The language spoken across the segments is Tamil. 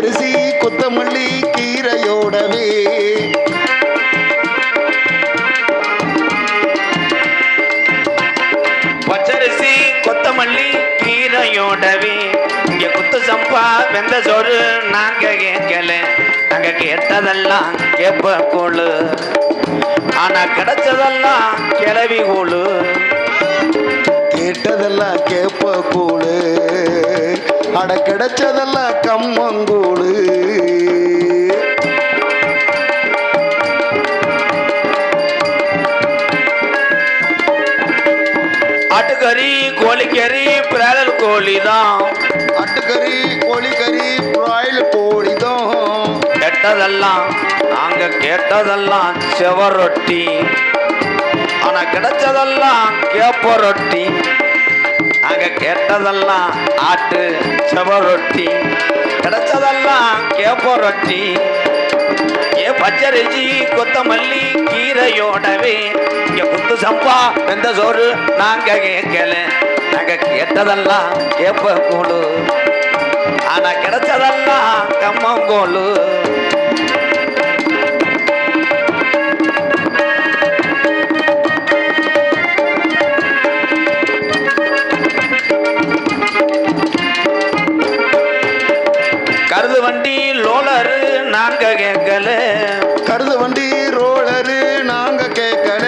பச்சரிசி கொத்தமல்லி கீரையோடவே. பச்சரிசி கொத்தமல்லி கீரையோடவே. இங்க குத்து சம்பா வெந்த சோறு நாங்க கேட்கல. நாங்க கேட்டதெல்லாம் கேப்ப கூழு ஆனா கிடைச்சதெல்லாம் கிளவி கூழு கேட்டதெல்லாம் கேப்ப கூழு அட கிடைச்சதெல்லாம் கம்மங்கூழு. ஆட்டுக்கறி கோழிக்கறி பிராலல் கோழி தான் அட்டுக்கறி கோழிக்கறி பிராயில் கோழிதான். கெட்டதெல்லாம் நாங்க கேட்டதெல்லாம் செவரொட்டி. ஆனா கிடைச்சதெல்லாம் கேப்ப ரொட்டி நாங்க கேட்டதெல்லாம் ஆட்டு செவரொட்டி கிடைச்சதெல்லாம் கேப்ப ரொட்டி. ஏ பச்சரிசி கொத்தமல்லி கீரையோடவே இங்க குத்து சம்பா எந்த சோறு நாங்க கேட்கல. நாங்க கேட்டதெல்லாம் கேப்ப கூழு. ஆனா கிடைச்சதெல்லாம் கம்மங்கோலு கருது வண்டி லோலரு நாங்க கேட்கல. கருது வண்டி ரோலரு நாங்க கேட்கல.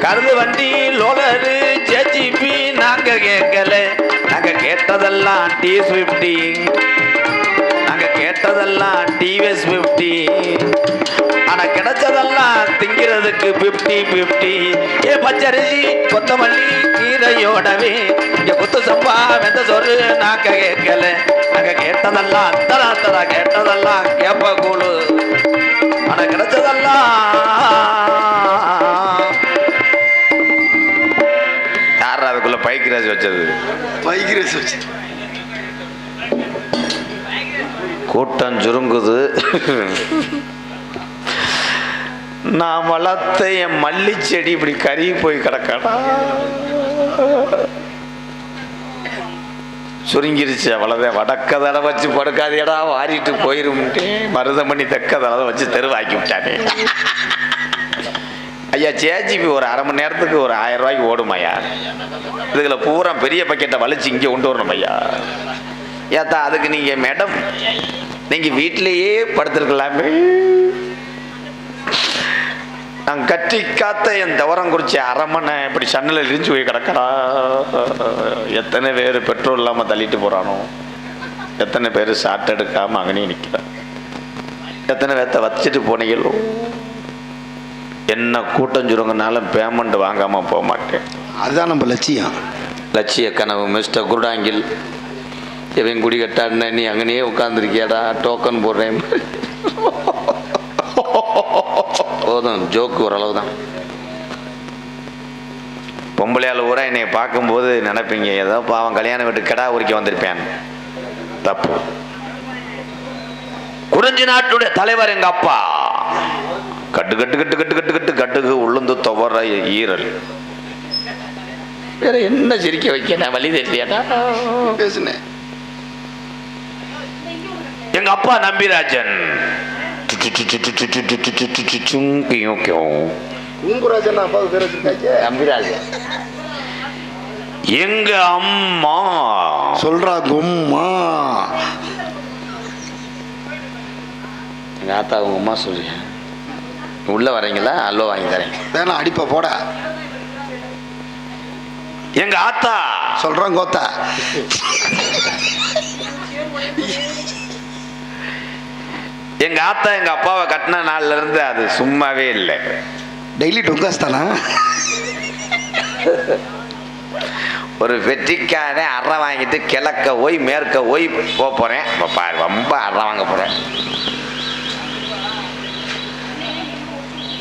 கருது வண்டி லோலரு ஜேஜிபி நாங்க கேட்கல. நாங்க கேட்டதெல்லாம் டி ஸ்விஃப்டி நாங்க கேட்டதெல்லாம் ஃபிஃப்டி ஆனா கிடைச்சதெல்லாம் திங்கிறதுக்கு பிப்டி பிப்டி ஏ பச்சரிசி கொத்தமல்லி கீரையோடவே. இங்க குத்து சம்பா வெந்த சோறு நாங்க கேட்கல. நாங்க கேட்டதெல்லாம் தரா தரா கேட்டதெல்லாம் கேப்ப கூழு ஆனா கிடைச்சதெல்லாம் யார் அதுக்குள்ள பைக்ராஜ் வச்சது? பைகிரஸ் வச்சு கூட்டம் சுருங்குது. நான் வளர்த்த என் மல்லி செடி இப்படி கருகி போய் கிடக்கடா. சுருங்கிருச்சு அவ்வளோதான் வடக்க தடவை வச்சு படுக்காதேடா வாரிட்டு போயிரும்ட்டே. மருதமணி தெக்க தடவை வச்சு தெருவாக்கி விட்டானே. ஐயா சேஜிபி ஒரு அரை மணி நேரத்துக்கு ஒரு ஆயிரம் ரூபாய்க்கு ஓடும் ஐயா. இதுல பூரா பெரிய பக்கெட்டை வலிச்சு இங்கே கொண்டு வரணும் ஐயா. ஏத்தா அதுக்கு நீங்க மேடம் நீங்க வீட்டிலேயே படுத்துருக்கலாமே. நான் கட்டி காத்த என் தவறம் குறிச்சி அரமனை இப்படி சன்னில் இடிஞ்சு போய் கிடக்கடா எத்தனை பேர் பெட்ரோல் இல்லாமல் தள்ளிட்டு போறானோ? எத்தனை பேர் ஷார்ட் எடுக்காம அங்கனே நிற்கிறான் எத்தனை பேர்த்த வச்சுட்டு போனீங்களோ? என்ன கூட்டம் சுருங்கினாலும் பேமெண்ட் வாங்காம போக மாட்டேன். அதுதான் நம்ம லட்சியம். லட்சிய கனவு மிஸ்டர் குருடாங்கில். இவன் குடி கட்டாடின நீ அங்கனையே உட்காந்துருக்கியாடா டோக்கன் போடுறேன். போதும் ஜோக்கு ஓரளவு தான் பொம்பளையால் ஊரா என்னை பார்க்கும்போது நினைப்பீங்க ஏதோ பாவம் கல்யாணம் வீட்டு கடா உரிக்க வந்திருப்பேன். தப்பு. குறிஞ்சி நாட்டுடைய தலைவர் எங்க அப்பா. கட்டு கட்டு கட்டு கட்டு கட்டு கட்டு கட்டுக்கு உளுந்து துவர ஈரல். வேற என்ன சிரிக்க வைக்க நான் வழி தெரியலையாடா பேசுனேன். எங்க அப்பா நம்பிராஜன். எங்க அம்மா சொல்றா கும்மா எங்க ஆத்தா உங்க அம்மா சொல்லி உள்ள வரீங்களா அல்லோ வாங்கி தரேன் வேணா அடிப்ப போட எங்க ஆத்தா சொல்றான் கோத்தா எங்க ஆத்தா எங்க அப்பாவை கட்டின நாள்ல இருந்து அது சும்மாவே இல்லை. டெய்லி டுங்காஸ் தானா? ஒரு வெற்றிக்கான அறை வாங்கிட்டு கிழக்க போய் மேற்க போய் போக பாரு ரொம்ப அறை வாங்க போறேன்.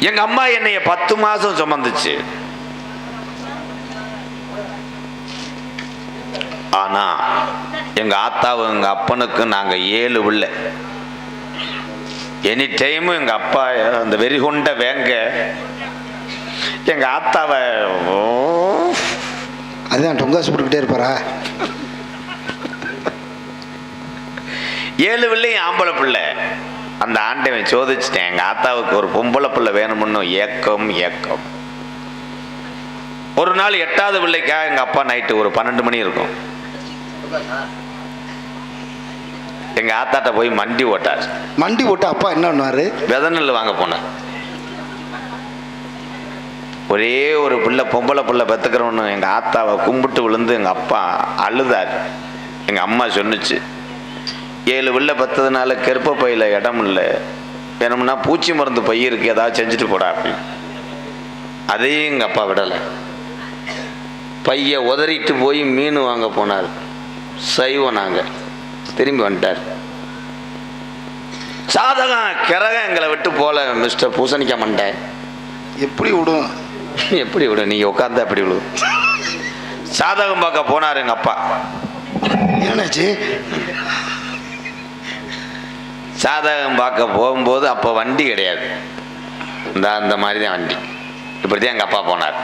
எங்க அம்மா என்னைய பத்து மாசம் சுமந்துச்சு. ஆனா எங்க ஆத்தாவும் எங்க அப்பனுக்கும் நாங்க ஏழு பிள்ளை. எனி டைமும் எங்க அப்பா அந்த வெறிகொண்ட வேங்க எங்க ஆத்தாவை அதுதான் டுங்காஸ் போட்டுக்கிட்டே இருப்பாரா? ஏழு பிள்ளையும் ஆம்பளை பிள்ளை. அந்த ஆண்டவன் சோதிச்சிட்டேன் எங்கள் ஆத்தாவுக்கு ஒரு பொம்பளை பிள்ளை வேணும்னு ஏக்கம் ஏக்கம். ஒரு நாள் எட்டாவது பிள்ளைக்காக எங்கள் அப்பா நைட்டு ஒரு பன்னெண்டு மணி இருக்கும். எங்கள் ஆத்தாட்ட போய் மண்டி ஓட்டார். மண்டி போட்டு அப்பா என்ன பண்ணுவாரு? வித நெல் வாங்க போனேன் ஒரே ஒரு பிள்ளை பொம்பளை பிள்ளை பெற்றுக்கிறவனு எங்கள் ஆத்தாவை கும்பிட்டு விழுந்து எங்கள் அப்பா அழுதார். எங்கள் அம்மா சொன்னுச்சு ஏழு பிள்ளை பத்ததுனால கெருப்ப பையில் இடம் இல்லை வேணும்னா பூச்சி மருந்து பை இருக்கு ஏதாவது செஞ்சுட்டு போடா அப்படின்னு. அதையும் எங்கள் அப்பா விடலை. பையை உதறிட்டு போய் மீன் வாங்க போனார். சைவம் நாங்கள் திரும்பி வந்துட்டார். சாதகம் கிரகம் எங்களை விட்டு போல மிஸ்டர் பூசணிக்க மாட்டேன் எப்படி விடும்? எப்படி விடு நீங்க உட்காந்தா எப்படி விடு சாதகம் பார்க்க போனார் எங்க அப்பா. என்னாச்சு? சாதகம் பார்க்க போகும்போது அப்போ வண்டி கிடையாது. இந்த அந்த மாதிரி தான் வண்டி. இப்படி தான் எங்கள் அப்பா போனார்.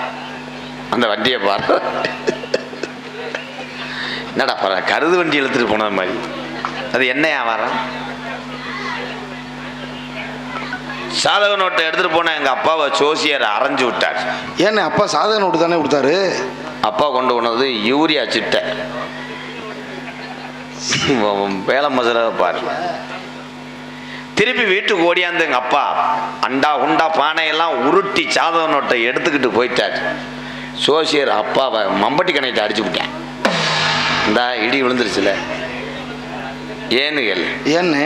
அந்த வண்டியை பாரு. என்னடா பாரு கருது வண்டி இழுத்துட்டு போனது மாதிரி. அது என்ன வியாபாரம் சாதக நோட்டை எடுத்துட்டு போன எங்கள் அப்பாவை ஜோசியர் அரைஞ்சு விட்டார். ஏன்னு அப்பா சாதக நோட்டு தானே கொடுத்தாரு? அப்பா கொண்டு போனது யூரியா சிட்டை. வேலை மசுர பாரு. திருப்பி வீட்டுக்கு ஓடியாந்து எங்க அப்பா அண்டா உண்டா பானையெல்லாம் உருட்டி சாதக நோட்டை எடுத்துக்கிட்டு போயிட்டார். சோசியர் அப்பாவை மம்பட்டி கணையிட்ட அடிச்சு விட்டேன் இந்தா இடி விழுந்துருச்சுல. ஏன்னு கேளு. ஏன்னு?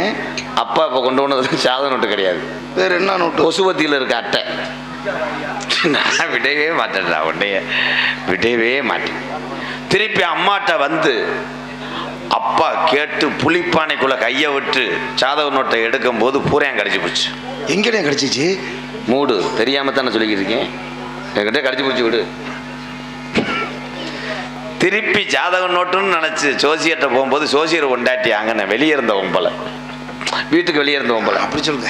அப்பா இப்போ கொண்டு போனது சாதக நோட்டு கிடையாது. வேற என்ன நோட்டு? கொசுவத்தியில் இருக்க அட்டை. நான் விடவே மாட்டேன்டா உன்னைய விடவே மாட்டேன். திருப்பி அம்மாட்ட வந்து அப்பா கேட்டு புளிப்பானைக்குள்ள கையை விட்டு சாதக நோட்டை எடுக்கும் போது பூரையும் கடிச்சு போச்சு. எங்கடே கிடைச்சிச்சு? மூடு தெரியாம தானே சொல்லிக்கிட்டு இருக்கேன். என்கிட்ட கடிச்சு போச்சு விடு. திருப்பி ஜாதக நோட்டுன்னு நினைச்சு ஜோசியர்கிட்ட போகும்போது ஜோசியர் கொண்டாட்டி அங்கே வெளியே இருந்த ஒம்பலை வீட்டுக்கு வெளியே இருந்த ஒம்பலை அப்படி சொல்லுங்க.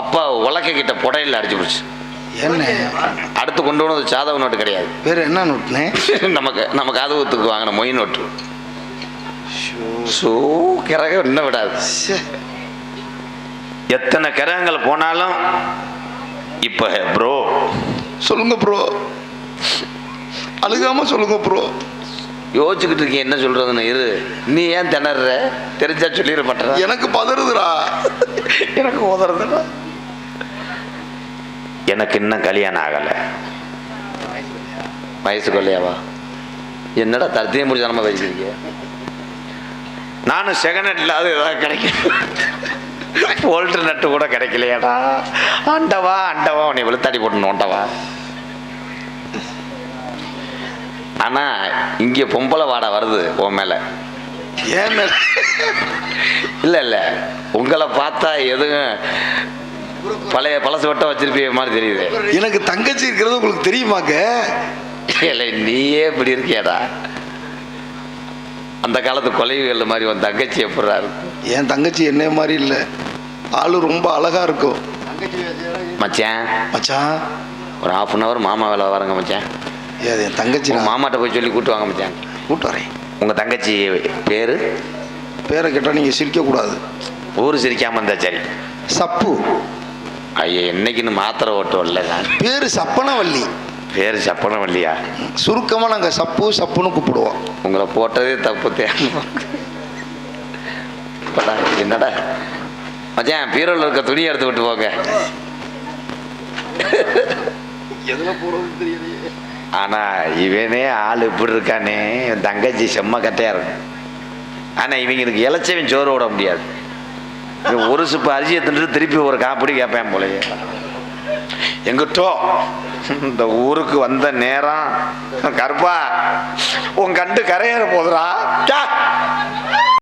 அப்பா உலக்க கிட்ட புடையில அடிச்சு போச்சு என்ன? அடுத்து கொண்டு வந்தது சாதக நோட்டு கிடையாது. வேற என்ன நோட்டுனே நமக்கு நம்ம காதகத்துக்கு வாங்கின மொய் நோட்டு. ஸோ கிரகம் இன்னும் விடாது. எத்தனை கிரகங்கள் போனாலும் இப்போ ப்ரோ சொல்லுங்க ப்ரோ அழுகாம சொல்லுங்க ப்ரோ யோசிச்சுக்கிட்டு இருக்கீங்க என்ன சொல்றதுன்னு இரு. நீ ஏன் திணற தெரிஞ்சா சொல்லிட மாட்டேற. எனக்கு பதறுதுடா. எனக்கு உதறதுடா. எனக்கு இன்னும் கல்யாணம் ஆகலை. வயசு கொள்ளையாவா? என்னடா தரத்தையும் முடிஞ்ச நம்ம வச்சிருக்கீங்க நானும் செகண்ட் ஹேண்ட் இல்லாத ஏதாவது கிடைக்கும் போல்ட்ரு நட்டு கூட கிடைக்கலையாடா. ஆண்டவா ஆண்டவா உன்னை வெளுத்தாடி போட்டு நோண்டவா. ஆனா இங்கே பொம்பளை வாடை வருது உன் மேல. ஏன் மேல? இல்ல இல்ல. உங்களை பார்த்தா எதுவும் பழைய பழசு வட்டம் வச்சிருப்பீங்க மாதிரி தெரியுது. எனக்கு தங்கச்சி இருக்கிறது உங்களுக்கு தெரியுமாங்க? இல்லை நீயே இப்படி இருக்கியாடா? அந்த காலத்து கொலைவுகள் மாதிரி உன் தங்கச்சி எப்படா இருக்கும்? என் தங்கச்சி என்ன மாதிரி இல்லை. ஆளு ரொம்ப அழகா இருக்கும். மச்சான். மச்சான். ஒரு ஹாஃப் அன் ஹவர் மாமா வேலை வரங்க மச்சான். ஏது என் தங்கச்சி உங்க நான். மாமாட்ட போய் சொல்லி கூட்டு வாங்க மச்சான். கூட்டு வரேன். உங்க தங்கச்சி பேரு? பேரை கேட்டால் நீங்கள் சிரிக்கக்கூடாது ஊர் சிரிக்காம இருந்தா சரி. சப்பு. ஐயா என்னைக்குன்னு மாத்திரை ஓட்டம் இல்லை நான். பேர் சப்பனவல்லி. பேர் சப்பனம் இல்லையா சுருக்கமாக நாங்கள் சப்பு சப்புன்னு கூப்பிடுவோம். உங்களை போட்டதே தப்பு தேவை என்னடா? மச்சான் பீரோல இருக்க துணி எடுத்து விட்டு போங்க. எதில் போகிறது தெரியலையே. ஆனா இவனே ஆள் இப்படி இருக்கானே. இவன் தங்கச்சி செம்ம கட்டையா இருக்கும் ஆனா இவங்களுக்கு இளைச்சவன் சோறு விட முடியாது. ஒரு சுப்பு அரிசியை தின்னுட்டு திருப்பி ஒரு காப்பிடி கேட்பேன் போலயே. எங்கிட்டோ இந்த ஊருக்கு வந்த நேரம் கருப்பா உன் கண்டு கரையேற போதுடா